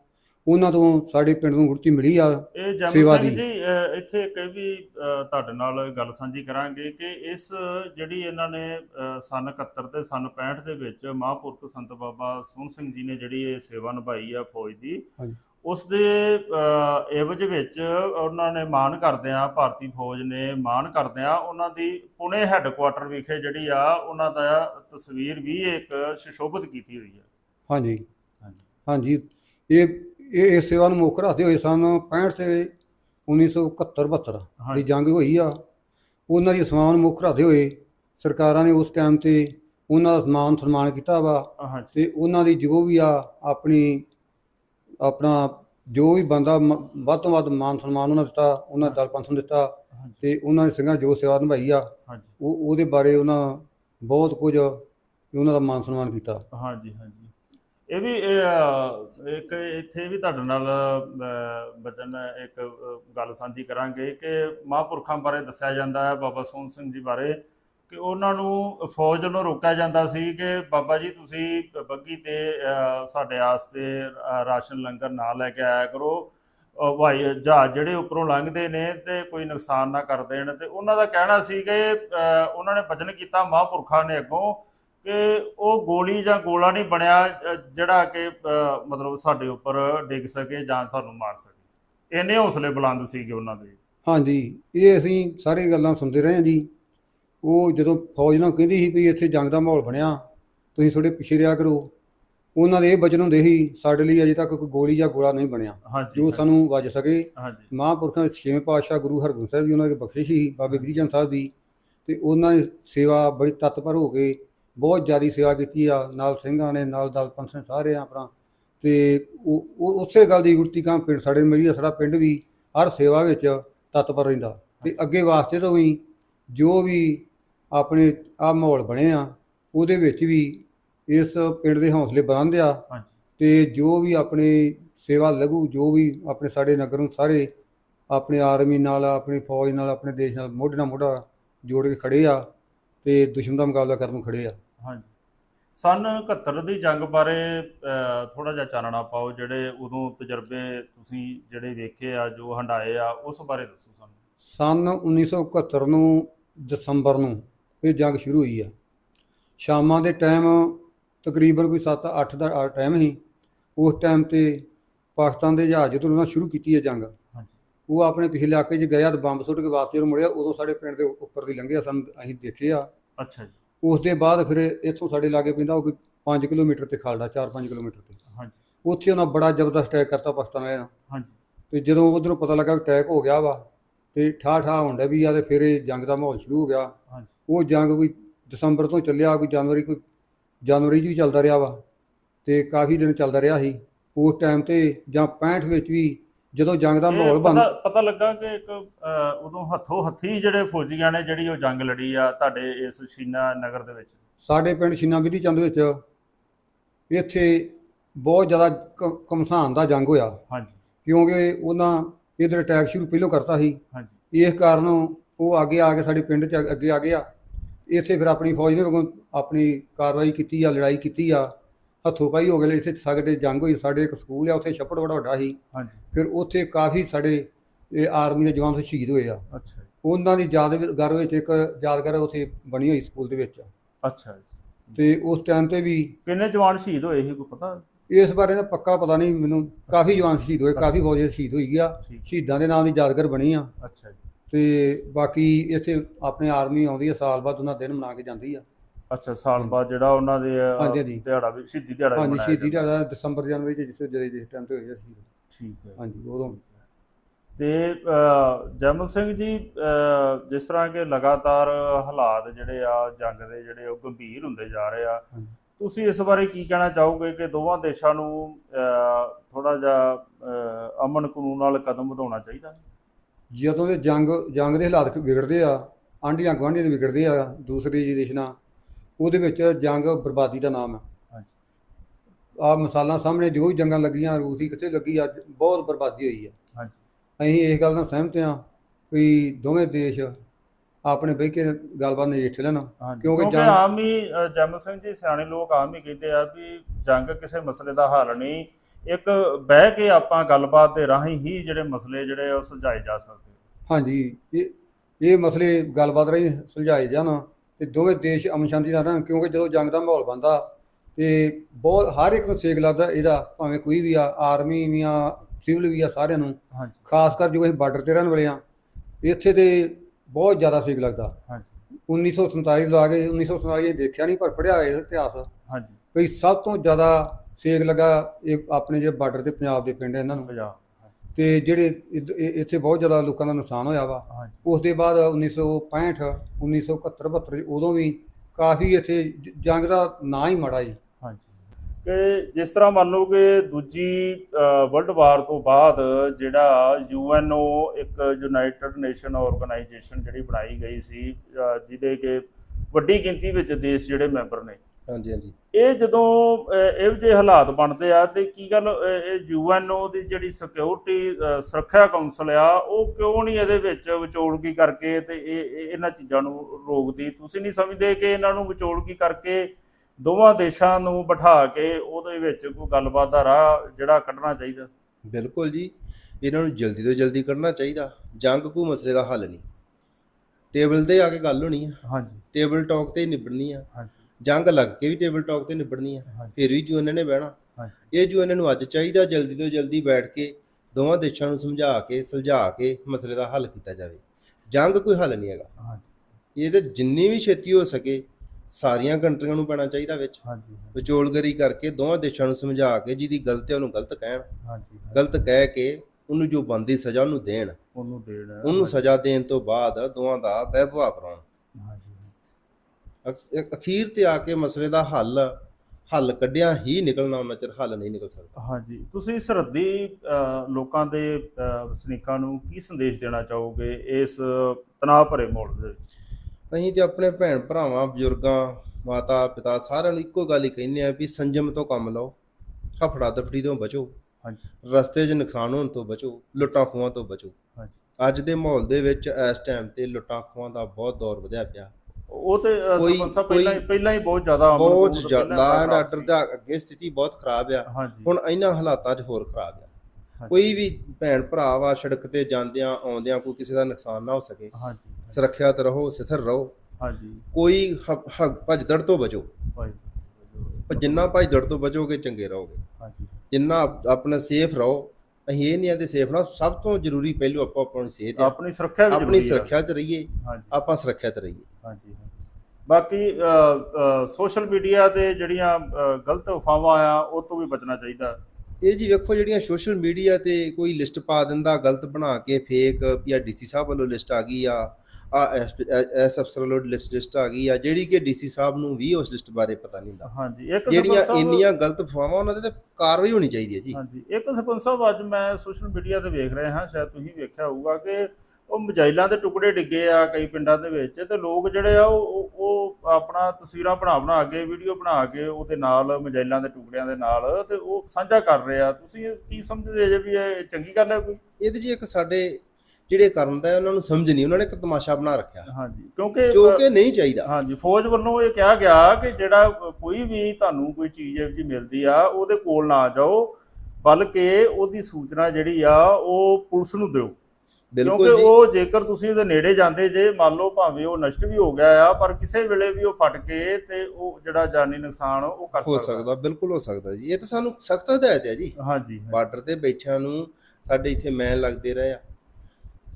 ਉਹਨਾਂ ਤੋਂ ਸਾਡੇ ਪਿੰਡ ਨੂੰ ਗੁਰਤੀ ਮਿਲੀ ਆ ਸੇਵਾ ਦੀ। ਜੀ ਇੱਥੇ ਇੱਕ ਵੀ ਤੁਹਾਡੇ ਨਾਲ ਗੱਲ ਸਾਂਝੀ ਕਰਾਂਗੇ ਕਿ ਇਸ ਜਿਹੜੀ ਇਹਨਾਂ ਨੇ ਸਨ 71 ਤੇ ਸਨ 65 ਦੇ ਵਿੱਚ ਮਹਾਂਪੁਰਖ ਸੰਤ ਬਾਬਾ ਸੋਹਣ ਸਿੰਘ ਜੀ ਨੇ ਜਿਹੜੀ ਇਹ ਸੇਵਾ ਨਿਭਾਈ ਆ ਫੌਜ ਦੀ। ਉਸ ਦੇ ਇਵਜ ਵਿੱਚ ਉਹਨਾਂ ਨੇ ਮਾਣ ਕਰਦਿਆਂ ਭਾਰਤੀ ਫੌਜ ਨੇ ਮਾਣ ਕਰਦਿਆਂ ਉਹਨਾਂ ਦੀ ਪੁਣੇ ਹੈੱਡਕੁਆਟਰ ਵਿਖੇ ਜਿਹੜੀ ਆ ਉਹਨਾਂ ਦਾ ਤਸਵੀਰ ਵੀ ਇੱਕ ਸੁਸ਼ੋਭਿਤ ਕੀਤੀ ਹੋਈ ਹੈ। ਹਾਂਜੀ। ਹਾਂਜੀ। ਹਾਂਜੀ। ਇਹ ਇਹ ਇਸ ਸੇਵਾ ਨੂੰ ਮੁੱਖ ਰੱਖਦੇ ਹੋਏ ਸਨ 65 ਤੇ 1971 72 ਦੀ ਜੰਗ ਹੋਈ ਆ। ਉਹਨਾਂ ਦੀ ਸਮਾਨ ਮੁੱਖ ਰੱਖਦੇ ਹੋਏ ਸਰਕਾਰਾਂ ਨੇ ਉਸ ਟਾਈਮ ਤੇ ਉਹਨਾਂ ਦਾ ਸਮਾਨ ਸਨਮਾਨ ਕੀਤਾ ਵਾ ਤੇ ਉਹਨਾਂ ਦੀ ਜੋ ਵੀ ਆ ਆਪਣੀ ਆਪਣਾ ਜੋ ਵੀ ਬੰਦਾ ਵੱਧ ਤੋਂ ਵੱਧ ਮਾਨ ਸਨਮਾਨ ਉਹਨਾਂ ਦਿੱਤਾ ਉਹਨਾਂ ਦਲ ਪੰਥ ਨੂੰ ਦਿੱਤਾ ਤੇ ਉਹਨਾਂ ਨੇ ਸਿੰਘਾਂ ਜੋ ਸੇਵਾ ਨਿਭਾਈ ਆ ਉਹ ਉਹਦੇ ਬਾਰੇ ਉਹਨਾਂ ਬਹੁਤ ਕੁਝ ਉਹਨਾਂ ਦਾ ਮਾਨ ਸਨਮਾਨ ਕੀਤਾ। ਹਾਂਜੀ ਹਾਂਜੀ। ਇਹ ਵੀ ਇੱਕ ਇੱਥੇ ਵੀ ਤੁਹਾਡੇ ਨਾਲ ਬਚਨ ਇੱਕ ਗੱਲ ਸਾਂਝੀ ਕਰਾਂਗੇ ਕਿ ਮਹਾਂਪੁਰਖਾਂ ਬਾਰੇ ਦੱਸਿਆ ਜਾਂਦਾ ਹੈ ਬਾਬਾ ਸੋਹਣ ਸਿੰਘ ਜੀ ਬਾਰੇ। ਕਿ ਉਹਨਾਂ ਨੂੰ ਫੌਜ ਵੱਲੋਂ ਰੋਕਿਆ ਜਾਂਦਾ ਸੀ ਕਿ ਬਾਬਾ ਜੀ ਤੁਸੀਂ ਬੱਗੀ ਤੇ ਸਾਡੇ ਆਸਤੇ ਰਾਸ਼ਨ ਲੰਗਰ ਨਾ ਲੈ ਕੇ ਆਇਆ ਕਰੋ। ਅਹ, ਹਵਾਈ ਜਹਾਜ਼ ਜਿਹੜੇ ਉੱਪਰੋਂ ਲੰਘਦੇ ਨੇ ਤੇ ਕੋਈ ਨੁਕਸਾਨ ਨਾ ਕਰ ਦੇਣ ਤੇ ਉਹਨਾਂ ਦਾ ਕਹਿਣਾ ਸੀ ਕਿ ਉਹਨਾਂ ਨੇ ਭਜਨ ਕੀਤਾ ਮਹਾਂਪੁਰਖਾਂ ਨੇ ਅੱਗੋਂ ਕਿ ਉਹ ਗੋਲੀ ਜਾਂ ਗੋਲਾ ਨਹੀਂ ਬਣਿਆ ਜਿਹੜਾ ਕਿ ਮਤਲਬ ਸਾਡੇ ਉੱਪਰ ਡਿੱਗ ਸਕੇ ਜਾਂ ਸਾਨੂੰ ਮਾਰ ਸਕੇ। ਇੰਨੇ ਹੌਸਲੇ ਬੁਲੰਦ ਸੀਗੇ ਉਹਨਾਂ ਦੇ। ਹਾਂਜੀ ਇਹ ਅਸੀਂ ਸਾਰੇ ਗੱਲਾਂ ਸੁਣਦੇ ਰਹੇ ਹਾਂ ਜੀ। ਉਹ ਜਦੋਂ ਫੌਜ ਨਾਲ ਕਹਿੰਦੀ ਸੀ ਵੀ ਇੱਥੇ ਜੰਗ ਦਾ ਮਾਹੌਲ ਬਣਿਆ ਤੁਸੀਂ ਥੋੜੇ ਪਿੱਛੇ ਰਿਹਾ ਕਰੋ। ਉਹਨਾਂ ਦੇ ਇਹ ਬਚਨ ਹੁੰਦੇ ਸੀ ਸਾਡੇ ਲਈ ਅਜੇ ਤੱਕ ਕੋਈ ਗੋਲੀ ਜਾਂ ਗੋਲਾ ਨਹੀਂ ਬਣਿਆ। ਹਾਂਜੀ ਜੋ ਸਾਨੂੰ ਵੱਜ ਸਕੇ। ਹਾਂਜੀ। ਮਹਾਂਪੁਰਖਾਂ ਦੇ ਛੇਵੇਂ ਪਾਤਸ਼ਾਹ ਗੁਰੂ ਹਰਗੋਬਿੰਦ ਸਾਹਿਬ ਜੀ ਉਹਨਾਂ ਦੇ ਬਖਸ਼ਿਸ਼ ਸੀ ਬਾਬੇ ਬਿਧੀ ਚੰਦ ਸਾਹਿਬ ਦੀ। ਤੇ ਉਹਨਾਂ ਦੀ ਸੇਵਾ ਬੜੀ ਤਤਪਰ ਹੋ ਕੇ ਬਹੁਤ ਜ਼ਿਆਦਾ ਸੇਵਾ ਕੀਤੀ ਆ ਨਾਲ ਸਿੰਘਾਂ ਨੇ ਨਾਲ ਦਲ ਪੰਥ ਨੇ ਸਾਰੇ ਆਪਣਾ। ਤੇ ਉਹ ਉਹ ਉਸੇ ਗੱਲ ਦੀ ਗੁਰਤੀ ਕਾਂ ਪਿੰਡ ਸਾਡੇ ਮੇਰੀ ਸਾਡਾ ਪਿੰਡ ਵੀ ਹਰ ਸੇਵਾ ਵਿੱਚ ਤਤਪਰ ਰਹਿੰਦਾ। ਤੇ ਅੱਗੇ ਵਾਸਤੇ ਤੋਂ ਵੀ ਜੋ ਵੀ ਆਪਣੇ ਆ ਮਾਹੌਲ ਬਣੇ ਆ ਉਹਦੇ ਵਿੱਚ ਵੀ ਇਸ ਪਿੰਡ ਦੇ ਹੌਸਲੇ ਬੁਲੰਦ ਆ ਤੇ ਜੋ ਵੀ ਆਪਣੇ ਸੇਵਾ ਲਘੂ ਜੋ ਵੀ ਆਪਣੇ ਸਾਡੇ ਨਗਰ ਨੂੰ ਸਾਰੇ ਆਪਣੇ ਆਰਮੀ ਨਾਲ ਆਪਣੀ ਫੌਜ ਨਾਲ ਆਪਣੇ ਦੇਸ਼ ਨਾਲ ਮੋਢੇ ਨਾਲ ਮੋਢਾ ਜੋੜ ਕੇ ਖੜੇ ਆ ਤੇ ਦੁਸ਼ਮਣ ਦਾ ਮੁਕਾਬਲਾ ਕਰਨ ਨੂੰ ਖੜੇ ਆ। ਹਾਂਜੀ। ਸਨ 71 ਦੀ ਜੰਗ ਬਾਰੇ ਥੋੜਾ ਜਿਹਾ ਚਾਨਣਾ ਪਾਓ ਜਿਹੜੇ ਉਦੋਂ ਤਜਰਬੇ ਤੁਸੀਂ ਜਿਹੜੇ ਵੇਖੇ ਆ ਜੋ ਹੰਡਾਏ ਆ ਉਸ ਬਾਰੇ ਦੱਸੋ ਸਾਨੂੰ। ਸਨ 1971 ਨੂੰ ਦਸੰਬਰ ਨੂੰ ਇਹ ਜੰਗ ਸ਼ੁਰੂ ਹੋਈ ਆ। ਸ਼ਾਮਾਂ ਦੇ ਟਾਈਮ ਤਕਰੀਬਨ ਕੋਈ 7-8 ਦਾ ਟਾਈਮ ਸੀ। ਉਸ ਟਾਈਮ ਤੇ ਪਾਕਿਸਤਾਨ ਦੇ ਜਹਾਜ਼ ਜਦੋਂ ਉਹਨਾਂ ਸ਼ੁਰੂ ਕੀਤੀ ਹੈ ਜੰਗ। ਹਾਂਜੀ। ਉਹ ਆਪਣੇ ਪਿਛਲੇ ਇਲਾਕੇ 'ਚ ਗਿਆ ਤੇ ਬੰਬ ਸੁੱਟ ਕੇ ਵਾਪਸ ਜਦੋਂ ਮੁੜਿਆ ਉਦੋਂ ਸਾਡੇ ਪਿੰਡ ਦੇ ਉੱਪਰ ਦੀ ਲੰਘਿਆ ਸਾਨੂੰ ਅਸੀਂ ਦੇਖਿਆ ਅੱਛਾ ਜੀ। ਉਸ ਦੇ ਬਾਅਦ ਫਿਰ ਇੱਥੋਂ ਸਾਡੇ ਲਾਗੇ ਪੈਂਦਾ ਉਹ ਕੋਈ 5 ਕਿਲੋਮੀਟਰ ਤੇ ਖਾਲੜਾ 4-5 ਕਿਲੋਮੀਟਰ ਤੇ। ਹਾਂਜੀ। ਉੱਥੇ ਉਹਨਾਂ ਬੜਾ ਜ਼ਬਰਦਸਤ ਅਟੈਕ ਕਰਤਾ ਪਾਕਿਸਤਾਨ ਵਾਲਿਆਂ ਨੇ। ਹਾਂਜੀ। ਤੇ ਜਦੋਂ ਉਧਰੋਂ ਪਤਾ ਲੱਗਾ ਅਟੈਕ ਹੋ ਗਿਆ ਵਾ ਤੇ ਠਾ ਠਾ ਹੁੰਦਾ ਵੀ ਆ ਤੇ ਫਿਰ ਇਹ ਜੰਗ ਦਾ ਮਾਹੌਲ ਸ਼ੁਰੂ ਹੋ ਗਿਆ। ਹਾਂਜੀ। ਉਹ ਜੰਗ ਕੋਈ ਦਸੰਬਰ ਤੋਂ ਚੱਲਿਆ ਕੋਈ ਜਨਵਰੀ ਕੋਈ ਜਨਵਰੀ 'ਚ ਵੀ ਚੱਲਦਾ ਰਿਹਾ ਵਾ ਤੇ ਕਾਫੀ ਦਿਨ ਚੱਲਦਾ ਰਿਹਾ ਸੀ। ਉਸ ਟਾਈਮ ਤੇ ਜਾਂ 65 ਵਿੱਚ ਵੀ ਜਦੋਂ ਜੰਗ ਦਾ ਮਾਹੌਲ ਬਣ ਪਤਾ ਲੱਗਾ ਕਿ ਇੱਕ ਉਦੋਂ ਹੱਥੋਂ ਹੱਥੀ ਜਿਹੜੇ ਫੌਜੀਆਂ ਨੇ ਜਿਹੜੀ ਉਹ ਜੰਗ ਲੜੀ ਆ ਤੁਹਾਡੇ ਇਸ ਸ਼ੀਨਾ ਨਗਰ ਦੇ ਵਿੱਚ। ਸਾਡੇ ਪਿੰਡ ਛੀਨਾ ਵਿਧੀ ਚੰਦ ਵਿੱਚ ਇੱਥੇ ਬਹੁਤ ਜ਼ਿਆਦਾ ਕ- ਘਮਸਾਨ ਦਾ ਜੰਗ ਹੋਇਆ। ਹਾਂਜੀ। ਕਿਉਂਕਿ ਉਹਨਾਂ ਇਧਰ ਅਟੈਕ ਸ਼ੁਰੂ ਪਹਿਲਾਂ ਕਰਤਾ ਸੀ। ਹਾਂਜੀ। ਇਸ ਕਾਰਨ ਉਹ ਅੱਗੇ ਆ ਕੇ ਸਾਡੇ ਪਿੰਡ 'ਚ ਅੱਗੇ- ਅੱਗੇ ਆ। ਗਿਆ ਇੱਥੇ ਫਿਰ ਆਪਣੀ ਫੌਜ ਨੇ ਆਪਣੀ ਕਾਰਵਾਈ ਕੀਤੀ ਆ ਲੜਾਈ ਕੀਤੀ ਆ ਹੱਥੋਂ ਪਾਈ ਹੋ ਗਏ ਇੱਥੇ ਸਾਡੇ ਜੰਗ ਹੋਈ ਸਾਡੇ ਇੱਕ ਸਕੂਲ ਆ ਉੱਥੇ ਛੱਪੜ ਬੜਾ ਵੱਡਾ ਸੀ। ਹਾਂਜੀ। ਫਿਰ ਉੱਥੇ ਕਾਫੀ ਸਾਡੇ ਇਹ ਆਰਮੀ ਦੇ ਜਵਾਨ ਸ਼ਹੀਦ ਹੋਏ ਆ। ਅੱਛਾ ਉਹਨਾਂ ਦੀ ਯਾਦਗਾਰ ਵਿੱਚ ਇੱਕ ਯਾਦਗਾਰ ਉੱਥੇ ਬਣੀ ਹੋਈ ਸਕੂਲ ਦੇ ਵਿੱਚ। ਅੱਛਾ ਤੇ ਉਸ ਟਾਈਮ ਤੇ ਵੀ ਕਿੰਨੇ ਜਵਾਨ ਸ਼ਹੀਦ ਹੋਏ ਸੀ ਕੋਈ ਪਤਾ? ਇਸ ਬਾਰੇ ਦਾ ਪੱਕਾ ਪਤਾ ਨਹੀਂ ਮੈਨੂੰ। ਕਾਫੀ ਜਵਾਨ ਸ਼ਹੀਦ ਹੋਏ ਕਾਫੀ ਫੌਜੀ ਸ਼ਹੀਦ ਹੋਈ ਗਿਆ ਸ਼ਹੀਦਾਂ ਦੇ ਨਾਮ ਦੀ ਯਾਦਗਾਰ ਬਣੀ ਆ। ਅੱਛਾ ਜੀ। ਤੇ ਬਾਕੀ ਇੱਥੇ ਆਪਣੇ ਆਰਮੀ ਆਉਂਦੀ ਆ ਸਾਲ ਬਾਅਦ ਉਹਨਾਂ ਦਿਨ ਮਨਾ ਕੇ ਜਾਂਦੀ ਆ ਅੱਛਾ ਸਾਲ ਬਾਅਦ ਜਿਹੜਾ ਉਹਨਾਂ ਦੇ ਅਹ, ਹਾਂਜੀ, ਹਾਂਜੀ। ਦਿਹਾੜਾ ਵੀ ਸ਼ਹੀਦੀ ਦਿਹਾੜਾ ਵੀ ਹਾਂਜੀ ਮਨਾਇਆ ਸ਼ਹੀਦੀ ਜਾਂਦਾ। ਦਾ ਦਸੰਬਰ ਜਨਵਰੀ ਚ ਜਿਸ ਜਿਹੜੇ ਜਿਸ ਟਾਈਮ ਤੇ ਹੋਈ ਸੀ ਠੀਕ ਹੈ ਹਾਂਜੀ ਉਦੋਂ ਤੇ ਅਹ, ਜੈਮਲ ਸਿੰਘ ਜੀ ਅਹ, ਜਿਸ ਤਰ੍ਹਾਂ ਕਿ ਲਗਾਤਾਰ ਹਾਲਾਤ ਜਿਹੜੇ ਆ ਜੰਗ ਦੇ ਜਿਹੜੇ ਉਹ ਗੰਭੀਰ ਹੁੰਦੇ ਜਾ ਰਹੇ ਆ ਹਾਂਜੀ। ਤੁਸੀਂ ਇਸ ਬਾਰੇ ਕੀ ਕਹਿਣਾ ਚਾਹੋਗੇ ਕਿ ਦੋਵਾਂ ਦੇਸ਼ਾਂ ਨੂੰ ਥੋੜਾ ਜਿਹਾ ਅਹ, ਅਮਨ ਕਾਨੂੰਨ ਨਾਲ ਕਦਮ ਵਧਾਉਣਾ ਚਾਹੀਦਾ ਜਦੋਂ ਦੇ ਜੰਗ ਜੰਗ ਦੇ ਹਾਲਾਤ ਵਿਗੜਦੇ ਆ ਆਂਢੀਆਂ ਗੁਆਂਢੀਆਂ ਦੇ ਵਿਗੜਦੇ ਆ ਦੂਸਰੀ ਜੀ ਦੇਸ਼ ਨਾਲ ਉਹਦੇ ਵਿੱਚ ਜੰਗ ਬਰਬਾਦੀ ਦਾ ਨਾਮ ਹੈ ਆ ਮਿਸਾਲਾਂ ਸਾਹਮਣੇ ਜੋ ਵੀ ਜੰਗਾਂ ਲੱਗੀਆਂ ਰੂਸ ਦੀ ਕਿੱਥੇ ਲੱਗੀ ਅੱਜ ਬਹੁਤ ਬਰਬਾਦੀ ਹੋਈ ਹੈ ਹਾਂਜੀ। ਅਸੀਂ ਇਸ ਗੱਲ ਨਾਲ ਸਹਿਮਤ ਹਾਂ ਵੀ ਦੋਵੇਂ ਦੇਸ਼ ਆਪਣੇ ਬਹਿ ਕੇ ਗੱਲਬਾਤ ਨਜਿੱਠ ਲੈਣ ਕਿਉਂਕਿ ਜੰਗ- ਆਮ ਹੀ ਜੈਮਲ ਸਿੰਘ ਜੀ ਸਿਆਣੇ ਲੋਕ ਆਮ ਹੀ ਕਹਿੰਦੇ ਆ ਵੀ ਜੰਗ ਕਿਸੇ ਮਸਲੇ ਦਾ ਹੱਲ ਨਹੀਂ ਇੱਕ ਬਹਿ ਕੇ ਆਪਾਂ ਗੱਲਬਾਤ ਦੇ ਰਾਹੀਂ ਹੀ ਜਿਹੜੇ ਮਸਲੇ ਜਿਹੜੇ ਉਹ ਸੁਲਝਾਏ ਜਾ ਸਕਦੇ ਹਾਂਜੀ ਇਹ ਇਹ ਮਸਲੇ ਗੱਲਬਾਤ ਰਾਹੀਂ ਸੁਲਝਾਏ ਜਾਣ ਤੇ ਦੋਵੇਂ ਦੇਸ਼ ਅਮਨ ਸ਼ਾਂਤੀ ਨਾਲ ਰਹਿਣ ਕਿਉਂਕਿ ਜਦੋਂ ਜੰਗ ਦਾ ਮਾਹੌਲ ਬਣਦਾ ਤੇ ਬਹੁਤ ਹਰ ਇੱਕ ਨੂੰ ਸੇਕ ਲੱਗਦਾ ਇਹਦਾ ਭਾਵੇਂ ਕੋਈ ਵੀ ਆ ਆਰਮੀ ਵੀ ਆ ਸਿਵਲ ਵੀ ਆ ਸਾਰਿਆਂ ਨੂੰ। ਹਾਂਜੀ। ਖਾਸ ਕਰ ਜੋ ਅਸੀਂ ਬਾਰਡਰ ਤੇ ਰਹਿਣ ਵਾਲੇ ਆ ਇੱਥੇ ਤੇ ਬਹੁਤ ਜ਼ਿਆਦਾ ਸੇਕ ਲੱਗਦਾ। ਹਾਂਜੀ। 1947 ਲਾ ਕੇ 1947 ਇਹ ਦੇਖਿਆ ਨਹੀਂ ਪਰ ਪੜਿਆ ਹੋਇਆ ਇਤਿਹਾਸ। ਹਾਂਜੀ। ਵੀ ਸਭ ਤੋਂ ਜ਼ਿਆਦਾ ਸੇਕ ਲੱਗਾ ਇਹ ਆਪਣੇ ਜਿਹੜੇ ਬਾਰਡਰ ਤੇ ਪੰਜਾਬ ਦੇ ਪਿੰਡ ਇਹਨਾਂ ਨੂੰ। ਪੰਜਾਬ ਤੇ ਜਿਹੜੇ ਇੱਥੇ ਬਹੁਤ ਜ਼ਿਆਦਾ ਲੋਕਾਂ ਦਾ ਨੁਕਸਾਨ ਹੋਇਆ ਵਾ। ਹਾਂਜੀ। ਉਸ ਦੇ ਬਾਅਦ 1965 1971 72 ਉਦੋਂ ਵੀ ਕਾਫੀ ਇੱਥੇ ਜ- ਜੰਗ ਦਾ ਨਾਂ ਹੀ ਮਾੜਾ ਜੀ। ਹਾਂਜੀ। ਕਿ ਜਿਸ ਤਰ੍ਹਾਂ ਮੰਨ ਲਓ ਕਿ ਦੂਜੀ ਵਰਲਡ ਵਾਰ ਤੋਂ ਬਾਅਦ ਜਿਹੜਾ ਯੂਐਨਓ ਇੱਕ ਯੂਨਾਈਟਿਡ ਨੇਸ਼ਨ ਆਰਗੇਨਾਈਜੇਸ਼ਨ ਜਿਹੜੀ ਬਣਾਈ ਗਈ ਸੀ ਅਹ, ਜਿਹਦੇ ਕਿ ਵੱਡੀ ਗਿਣਤੀ ਵਿੱਚ ਦੇਸ਼ ਜਿਹੜੇ ਮੈਂਬਰ ਨੇ ਹਾਂਜੀ ਹਾਂਜੀ। ਇਹ ਜਦੋਂ ਇਹੋ ਜਿਹੇ ਹਾਲਾਤ ਬਣਦੇ ਆ ਤੇ ਕੀ ਗੱਲ ਇਹ ਯੂਐਨਓ ਦੀ ਜਿਹੜੀ ਸਿਕਿਉਰਿਟੀ ਸੁਰੱਖਿਆ ਕੌਂਸਲ ਆ ਉਹ ਕਿਉਂ ਨਹੀਂ ਇਹਦੇ ਵਿੱਚ ਵਿਚੋਲਗੀ ਕਰਕੇ ਤੇ ਇਹ ਇਹ- ਇਹਨਾਂ ਚੀਜ਼ਾਂ ਨੂੰ ਰੋਕਦੀ? ਤੁਸੀਂ ਨਹੀਂ ਸਮਝਦੇ ਕਿ ਇਹਨਾਂ ਨੂੰ ਵਿਚੋਲਗੀ ਕਰਕੇ ਦੋਵਾਂ ਦੇਸ਼ਾਂ ਨੂੰ ਬਿਠਾ ਕੇ ਉਹਦੇ ਵਿੱਚ ਕੋਈ ਗੱਲਬਾਤ ਦਾ ਰਾਹ ਜਿਹੜਾ ਕੱਢਣਾ ਚਾਹੀਦਾ? ਬਿਲਕੁਲ ਜੀ। ਇਹਨਾਂ ਨੂੰ ਜਲਦੀ ਤੋਂ ਜਲਦੀ ਕਰਨਾ ਚਾਹੀਦਾ। ਜੰਗ ਕੋਈ ਮਸਲੇ ਦਾ ਹੱਲ ਨਹੀਂ। ਟੇਬਲ ਤੇ ਆ ਕੇ ਗੱਲ ਹੋਣੀ ਆ। ਹਾਂਜੀ। ਟੇਬਲ ਟਾਕ ਤੇ ਹੀ ਨਿਬੜਨੀ ਆ। ਹਾਂਜੀ। ਜੰਗ ਲੱਗ ਕੇ ਵੀ ਟੇਬਲ ਟਾਕ ਤੇ ਨਿਬੜਨੀ ਆ ਫਿਰ ਵੀ ਜੋ ਇਹਨਾਂ ਨੇ ਬਹਿਣਾ। ਇਹ ਜੋ ਇਹਨਾਂ ਨੂੰ ਅੱਜ ਚਾਹੀਦਾ ਜਲਦੀ ਤੋਂ ਜਲਦੀ ਬੈਠ ਕੇ ਦੋਵਾਂ ਦੇਸ਼ਾਂ ਨੂੰ ਸਮਝਾ ਕੇ ਸੁਲਝਾ ਕੇ ਮਸਲੇ ਦਾ ਹੱਲ ਕੀਤਾ ਜਾਵੇ। ਜੰਗ ਕੋਈ ਹੱਲ ਨਹੀਂ ਹੈਗਾ। ਇਹ ਤੇ ਜਿੰਨੀ ਵੀ ਛੇਤੀ ਹੋ ਸਕੇ ਸਾਰੀਆਂ ਕੰਟਰੀਆਂ ਨੂੰ ਪੈਣਾ ਚਾਹੀਦਾ ਵਿੱਚ। ਹਾਂਜੀ ਵਿਚੋਲਗਰੀ ਕਰਕੇ ਦੋਵਾਂ ਦੇਸ਼ਾਂ ਨੂੰ ਸਮਝਾ ਕੇ ਜਿਹਦੀ ਗਲਤੀ ਉਹਨੂੰ ਗਲਤ ਕਹਿਣ। ਹਾਂਜੀ ਗਲਤ ਕਹਿ ਕੇ ਉਹਨੂੰ ਜੋ ਬੰਦੀ ਸਜ਼ਾ ਉਹਨੂੰ ਦੇਣ। ਉਹਨੂੰ ਦੇਣ। ਉਹਨੂੰ ਸਜ਼ਾ ਦੇਣ ਤੋਂ ਬਾਅਦ ਦੋਵਾਂ ਦਾ ਵਹਿਬਵਾ ਕਰਾਉਣ। ਹਾਂਜੀ। ਅਖੀਰ ਤੇ ਆ ਕੇ ਮਸਲੇ ਦਾ ਹੱਲ ਹੱਲ ਕੱਢਿਆ ਹੀ ਨਿਕਲਣਾ ਉਹਨਾਂ ਚਿਰ ਹੱਲ ਨਹੀਂ ਨਿਕਲ ਸਕਦਾ। ਹਾਂਜੀ। ਤੁਸੀਂ ਸਰਹੱਦੀ ਲੋਕਾਂ ਦੇ ਵਸਨੀਕਾਂ ਨੂੰ ਕੀ ਸੰਦੇਸ਼ ਦੇਣਾ ਚਾਹੋਗੇ ਇਸ ਤਣਾਅ ਭਰੇ ਮਾਹੌਲ ਦੇ ਵਿੱਚ? ਅਸੀਂ ਤੇ ਆਪਣੇ ਭੈਣ ਭਰਾਵਾਂ ਬਜ਼ੁਰਗਾਂ ਮਾਤਾ ਪਿਤਾ ਸਾਰਿਆਂ ਨੂੰ ਇੱਕੋ ਗੱਲ ਹੀ ਕਹਿੰਦੇ ਆ ਵੀ ਸੰਜਮ ਤੋਂ ਕੰਮ ਲਓ ਹਫੜਾ ਦਫੜੀ ਤੋਂ ਬਚੋ ਹਾਂਜੀ। ਰਸਤੇ 'ਚ ਨੁਕਸਾਨ ਹੋਣ ਤੋਂ ਬਚੋ ਲੁੱਟਾਂ ਖੋਹਾਂ ਤੋਂ ਬਚੋ। ਹਾਂਜੀ। ਅੱਜ ਦੇ ਮਾਹੌਲ ਦੇ ਵਿੱਚ ਇਸ ਟਾਈਮ ਤੇ ਲੁੱਟਾਂ ਖੋਹਾਂ ਦਾ ਬਹੁਤ ਦੌਰ ਵਧਿਆ ਪਿਆ। ਉਹ ਤੇ ਕੋਈ- ਸਰਪੰਚ ਸਾਹਿਬ ਪਹਿਲਾਂ ਹੀ ਕੋਈ- ਪਹਿਲਾਂ ਹੀ ਬਹੁਤ ਜ਼ਿਆਦਾ ਅਮਨ ਬਹੁਤ ਜ਼ਿਆਦਾ ਪਹਿਲਾਂ ਲਾਅ ਐਂਡ ਖਰਾਬ ਆਰਡਰ ਸੀ। ਦਾ ਅੱਗੇ ਸਥਿਤੀ ਬਹੁਤ ਖਰਾਬ ਆ। ਹਾਂਜੀ। ਹੁਣ ਇਹਨਾਂ ਹਾਲਾਤਾਂ 'ਚ ਹੋਰ ਖਰਾਬ ਆ। ਹਾਂਜੀ, ਕੋਈ ਵੀ ਭੈਣ ਭਰਾ ਵਾ ਸੜਕ ਤੇ ਜਾਂਦਿਆਂ ਆਉਂਦਿਆਂ ਕੋਈ ਕਿਸੇ ਦਾ ਨੁਕਸਾਨ ਨਾ ਹੋ ਸਕੇ। ਹਾਂਜੀ। ਸੁਰੱਖਿਅਤ ਰਹੋ ਸਥਿਰ ਰਹੋ। ਹਾਂਜੀ। ਕੋਈ ਹ- ਹ- ਭੱਜਦੜ ਤੋਂ ਬਚੋ। ਭਾਈ ਪਰ ਜਿੰਨਾ ਭੱਜਦੜ ਤੋਂ ਬਚੋਗੇ ਚੰਗੇ ਰਹੋਗੇ। ਹਾਂਜੀ। ਜਿੰਨਾ ਆਪ- ਆਪਣਾ ਸੇਫ ਰਹੋ ਅਸੀਂ ਇਹ ਨਹੀਂ ਆਂਦੇ ਸੇਫ ਨਾ ਸਭ ਤੋਂ ਜ਼ਰੂਰੀ ਪਹਿਲੂ ਆਪੋ ਆਪਣੀ ਸਿਹਤ ਆ। ਆਪਣੀ ਸੁਰੱਖਿਆ ਵੀ ਆਪਣੀ ਜ਼ਰੂਰੀ ਆ। ਸੁਰੱਖਿਆ 'ਚ ਰਹੀਏ ਹਾਂਜੀ। ਆਪਾਂ ਸੁਰੱਖਿਅਤ ਰਹੀਏ। ਹਾਂਜੀ ਬਾਕੀ ਸੋਸ਼ਲ ਮੀਡੀਆ ਤੇ ਜਿਹੜੀਆਂ ਅ, ਗਲਤ ਅਫਵਾਹਾਂ ਆ ਉਹ ਤੋਂ ਵੀ ਬਚਣਾ ਚਾਹੀਦਾ। ਇਹ ਜੀ ਵੇਖੋ ਜਿਹੜੀਆਂ ਸੋਸ਼ਲ ਮੀਡੀਆ ਤੇ ਕੋਈ ਲਿਸਟ ਪਾ ਦਿੰਦਾ ਗਲਤ ਬਣਾ ਕੇ ਫੇਕ ਆ ਡੀਸੀ ਸਾਹਿਬ ਵੱਲੋਂ ਲਿਸਟ ਆ ਗਈ ਆ ਆ ਐਸ ਅਫਸਰ ਵੱਲੋਂ ਲਿਸਟ ਆ ਗਈ ਆ ਜਿਹੜੀ ਕਿ ਡੀਸੀ ਸਾਹਿਬ ਨੂੰ ਵੀ ਉਸ ਲਿਸਟ ਬਾਰੇ ਪਤਾ ਨਹੀਂ ਹੁੰਦਾ। ਹਾਂਜੀ ਇੱਕ ਜਿਹੜੀਆਂ ਇੰਨੀਆਂ ਗਲਤ ਅਫਵਾਹਾਂ ਉਹਨਾਂ ਤੇ ਕਾਰਵਾਈ ਹੋਣੀ ਚਾਹੀਦੀ ਹੈ ਜੀ। ਹਾਂਜੀ ਇੱਕ ਸਰਪੰਚ ਸਾਹਿਬ ਅੱਜ ਮੈਂ ਸੋਸ਼ਲ ਮੀਡੀਆ ਤੇ ਵੇਖ ਰਿਹਾ ਹਾਂ ਸ਼ਾਇਦ ਤੁਸੀਂ ਵੇਖਿਆ ਹੋਊਗਾ ਕਿ ਉਹ ਮਜਾਈਲਾਂ ਦੇ ਟੁਕੜੇ ਡਿੱਗੇ ਆ ਕਈ ਪਿੰਡਾਂ ਦੇ ਵਿੱਚ ਤੇ ਲੋਕ ਜਿਹੜੇ ਆ ਉਹ ਉਹ- ਆਪਣਾ ਤਸਵੀਰਾਂ ਬਣਾ ਬਣਾ ਕੇ ਵੀਡੀਓ ਬਣਾ ਕੇ ਉਹਦੇ ਨਾਲ ਮਜਾਈਲਾਂ ਦੇ ਟੁਕੜਿਆਂ ਦੇ ਨਾਲ ਤੇ ਉਹ ਸਾਂਝਾ ਕਰ ਰਹੇ ਆ। ਤੁਸੀਂ ਕੀ ਸਮਝਦੇ ਜੇ ਵੀ ਇਹ ਚੰਗੀ ਗੱਲ ਹੈ ਕੋਈ? ਇਹਦੇ ਜੀ ਇੱਕ ਸਾਡੇ ਜਿਹੜੇ ਕਰਨ ਦਾ ਉਹਨਾਂ ਨੂੰ ਸਮਝ ਨਹੀਂ ਉਹਨਾਂ ਨੇ ਇੱਕ ਤਮਾਸ਼ਾ ਬਣਾ ਰੱਖਿਆ। ਹਾਂਜੀ ਕਿਉਂਕਿ ਜੋ ਕਿ ਨਹੀਂ ਚਾਹੀਦਾ। ਹਾਂਜੀ ਫੌਜ ਵੱਲੋਂ ਇਹ ਕਿਹਾ ਗਿਆ ਕਿ ਜਿਹੜਾ ਕੋਈ ਵੀ ਤੁਹਾਨੂੰ ਕੋਈ ਚੀਜ਼ ਜਿਹੀ ਮਿਲਦੀ ਆ ਉਹਦੇ ਕੋਲ ਨਾ ਜਾਓ ਬਲਕਿ ਉਹਦੀ ਸੂਚਨਾ ਜਿਹੜੀ ਆ ਉਹ ਪੁਲਿਸ ਨੂੰ ਦਿਓ। ਬਿਲਕੁਲ ਕਿਉਂਕਿ ਜੀ। ਉਹ ਜੇਕਰ ਤੁਸੀਂ ਉਹਦੇ ਨੇੜੇ ਜਾਂਦੇ ਜੇ ਮੰਨ ਲਓ ਭਾਵੇਂ ਉਹ ਨਸ਼ਟ ਵੀ ਹੋ ਗਿਆ ਆ ਪਰ ਕਿਸੇ ਵੇਲੇ ਵੀ ਉਹ ਫਟ ਕੇ ਤੇ ਉਹ ਜਿਹੜਾ ਜਾਨੀ ਨੁਕਸਾਨ ਉਹ ਕਰ ਹੋ ਸਕਦਾ। ਬਿਲਕੁਲ ਹੋ ਸਕਦਾ ਜੀ। ਇਹ ਤਾਂ ਸਾਨੂੰ ਸਖਤ ਹਦਾਇਤ ਹੈ ਜੀ। ਹਾਂਜੀ। ਬਾਰਡਰ ਤੇ ਬੈਠਿਆਂ ਨੂੰ ਸਾਡੇ ਇੱਥੇ ਮੈਨ ਲੱਗਦੇ ਰਹੇ ਆ।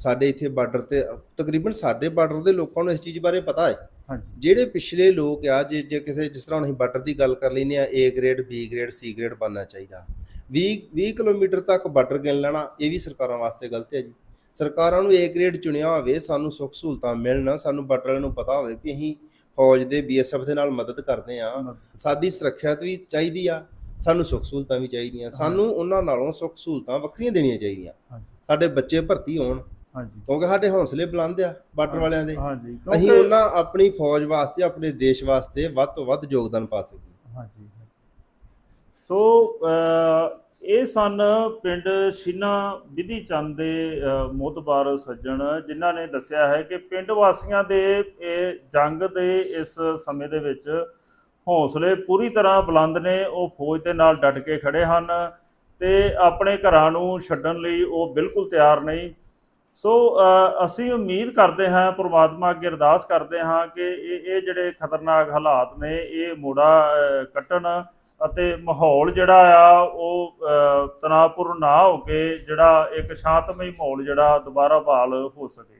ਸਾਡੇ ਇੱਥੇ ਬਾਰਡਰ ਤੇ ਤਕਰੀਬਨ ਸਾਡੇ ਬਾਰਡਰ ਦੇ ਲੋਕਾਂ ਨੂੰ ਇਸ ਚੀਜ਼ ਬਾਰੇ ਪਤਾ ਹੈ। ਹਾਂਜੀ। ਜਿਹੜੇ ਪਿਛਲੇ ਲੋਕ ਆ ਜੇ ਜੇ ਕਿਸੇ ਜਿਸ ਤਰ੍ਹਾਂ ਅਸੀਂ ਬਾਰਡਰ ਦੀ ਗੱਲ ਕਰ ਲੈਨੇ ਆ A grade B grade C grade ਬਣਨਾ ਚਾਹੀਦਾ। 20 20 ਕਿਲੋਮੀਟਰ ਤੱਕ ਬਾਰਡਰ ਗਿਣ ਲੈਣਾ ਇਹ ਵੀ ਸਰਕਾਰਾਂ ਵਾਸਤੇ ਗਲਤ ਹੈ ਜੀ। ਸਰਕਾਰਾਂ ਨੂੰ A ਗ੍ਰੇਡ ਚੁਣਿਆ ਹੋਵੇ ਸਾਨੂੰ ਸੁੱਖ ਸਹੂਲਤਾਂ ਮਿਲਣ ਸਾਨੂੰ ਬਾਰਡਰ ਵਾਲਿਆਂ ਨੂੰ ਪਤਾ ਹੋਵੇ ਵੀ ਅਸੀਂ ਫੌਜ ਦੇ BSF ਦੇ ਨਾਲ ਮਦਦ ਕਰਦੇ ਆ ਸਾਡੀ ਸੁਰੱਖਿਅਤ ਵੀ ਚਾਹੀਦੀ ਆ ਸਾਨੂੰ ਸੁੱਖ ਸਹੂਲਤਾਂ ਵੀ ਚਾਹੀਦੀਆਂ। ਸਾਨੂੰ ਉਹਨਾਂ ਨਾਲੋਂ ਸੁੱਖ ਸਹੂਲਤਾਂ ਵੱਖਰੀਆਂ ਦੇਣੀਆਂ ਚਾਹੀਦੀਆਂ। ਸਾਡੇ ਬੱਚੇ ਭਰਤੀ ਹੋਣ ਹਾਂਜੀ। ਕਿਉਂਕਿ ਸਾਡੇ ਹੌਸਲੇ ਬੁਲੰਦ ਆ ਬਾਰਡਰ ਵਾਲਿਆਂ ਦੇ। ਹਾਂਜੀ। ਅਸੀਂ ਕਿਉਂਕਿ ਉਹਨਾਂ ਆਪਣੀ ਫੌਜ ਵਾਸਤੇ ਆਪਣੇ ਦੇਸ਼ ਵਾਸਤੇ ਵੱਧ ਤੋਂ ਵੱਧ ਯੋਗਦਾਨ ਪਾ ਸਕੀਏ। ਹਾਂਜੀ। ਸੋ ਅਹ, ਇਹ ਸਨ ਪਿੰਡ ਸ਼ੀਨਾ ਵਿਧੀ ਚੰਦ ਦੇ ਮੋਤਬਾਰ ਸੱਜਣ ਜਿਨ੍ਹਾਂ ਨੇ ਦੱਸਿਆ ਹੈ ਕਿ ਪਿੰਡ ਵਾਸੀਆਂ ਦੇ ਇਹ ਜੰਗ ਦੇ ਇਸ ਸਮੇਂ ਦੇ ਵਿੱਚ ਹੌਸਲੇ ਪੂਰੀ ਤਰ੍ਹਾਂ ਬੁਲੰਦ ਨੇ। ਉਹ ਫੌਜ ਦੇ ਨਾਲ ਡਟ ਕੇ ਖੜੇ ਹਨ ਤੇ ਆਪਣੇ ਘਰਾਂ ਨੂੰ ਛੱਡਣ ਲਈ ਉਹ ਬਿਲਕੁਲ ਤਿਆਰ ਨਹੀਂ। ਸੋ ਅਸੀਂ ਉਮੀਦ ਕਰਦੇ ਹਾਂ, ਪ੍ਰਮਾਤਮਾ ਅੱਗੇ ਅਰਦਾਸ ਕਰਦੇ ਹਾਂ ਕਿ ਇਹ ਇਹ ਜਿਹੜੇ ਖਤਰਨਾਕ ਹਾਲਾਤ ਨੇ, ਇਹ ਮੋੜਾ ਕੱਟਣ ਅਤੇ ਮਾਹੌਲ ਜਿਹੜਾ ਆ, ਉਹ ਤਣਾਅਪੂਰਨ ਨਾ ਹੋ ਕੇ ਜਿਹੜਾ ਇੱਕ ਸ਼ਾਂਤਮਈ ਮਾਹੌਲ ਜਿਹੜਾ ਦੁਬਾਰਾ ਬਹਾਲ ਹੋ ਸਕੇ।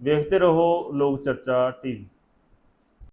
ਵੇਖਦੇ ਰਹੋ ਲੋਕ ਚਰਚਾ ਟੀਵੀ।